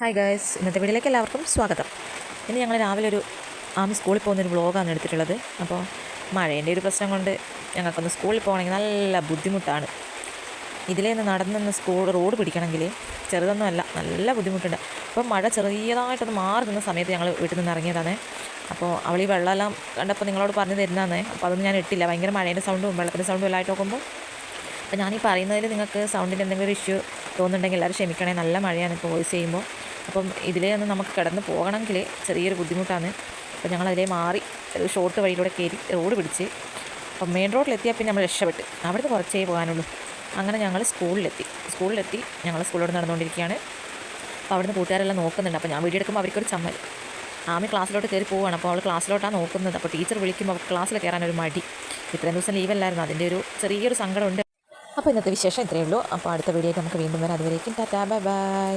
Hi guys ഇന്നത്തെ വീഡിയോയിലേക്ക് എല്ലാവർക്കും സ്വാഗതം. ഇന്ന് ഞങ്ങൾ രാവിലെ ഒരു ആമി സ്കൂളിൽ പോകുന്നൊരു വ്ളോഗാണ് എടുത്തിട്ടുള്ളത്. അപ്പോൾ മഴേന്റെ ഒരു പ്രശ്നം കൊണ്ട് ഞങ്ങൾക്കൊന്ന് സ്കൂളിൽ പോകണമെങ്കിൽ നല്ല ബുദ്ധിമുട്ടാണ്. ഇതിലേ നിന്ന് നടന്നൊന്ന് സ്കൂൾ റോഡ് പിടിക്കണമെങ്കിൽ ചെറുതൊന്നുമല്ല നല്ല ബുദ്ധിമുട്ടുണ്ട്. അപ്പോൾ മഴ ചെറിയതായിട്ടൊന്ന് മാറി നിന്ന സമയത്ത് ഞങ്ങൾ വീട്ടിൽ നിന്ന് ഇറങ്ങിയതാണ്. അപ്പോൾ അവൾ ഈ വെള്ളമെല്ലാം കണ്ടപ്പോൾ നിങ്ങളോട് പറഞ്ഞു തരുന്നതാണ് അപ്പോൾ അതൊന്നും ഞാൻ ഇട്ടില്ല. ഭയങ്കര മഴേന്റെ സൗണ്ടും വെള്ളത്തിന്റെ സൗണ്ടും എല്ലാം ആയിട്ട് നോക്കുമ്പോൾ അപ്പോൾ ഈ പറയുന്നതിൽ നിങ്ങൾക്ക് സൗണ്ടിന്റെ എന്തെങ്കിലും ഇഷ്യൂ തോന്നുന്നുണ്ടെങ്കിൽ എല്ലാവരും ക്ഷമിക്കണേ. നല്ല മഴയാണ് ഇപ്പോൾ വോയിസ് ചെയ്യുമ്പോൾ അപ്പം ഇതിലേ ഒന്ന് നമുക്ക് കിടന്ന് പോകണമെങ്കിൽ ചെറിയൊരു ബുദ്ധിമുട്ടാണ്. അപ്പോൾ ഞങ്ങൾ അതിലേ മാറി ഒരു ഷോർട്ട് വഴിയിലൂടെ കയറി റോഡ് പിടിച്ച് അപ്പം മെയിൻ റോഡിലെത്തിയാൽ പിന്നെ നമ്മൾ രക്ഷപ്പെട്ട്. അവിടുത്തെ കുറച്ചേ പോകാനുള്ളൂ. അങ്ങനെ ഞങ്ങൾ സ്കൂളിലെത്തി സ്കൂളിലെത്തി ഞങ്ങൾ സ്കൂളിലോട് നടന്നുകൊണ്ടിരിക്കുകയാണ് അപ്പോൾ അവിടുന്ന് കൂട്ടുകാരെല്ലാം നോക്കുന്നുണ്ട്. അപ്പോൾ ഞാൻ വീഡിയോ എടുക്കുമ്പോൾ അവർക്കൊരു ചമ്മൽ. ആമി ക്ലാസ്സിലോട്ട് കയറി പോവുകയാണ് അപ്പോൾ അവൾ ക്ലാസ്സിലോട്ടാണ് നോക്കുന്നത്. അപ്പോൾ ടീച്ചർ വിളിക്കുമ്പോൾ അവൾക്ക് ക്ലാസ്സിൽ കയറാനൊരു മടി. ഇത്രയും ദിവസം ലീവല്ലായിരുന്നു അതിന്റെ ഒരു ചെറിയൊരു സങ്കടമുണ്ട് അപ്പോൾ ഇന്നത്തെ വിശേഷം ഇത്രയേ ഉള്ളൂ. അപ്പോൾ അടുത്ത വീഡിയോയിൽ നമുക്ക് വീണ്ടും വരാം. അതുവരേക്കും ടാറ്റാ. Bye bye.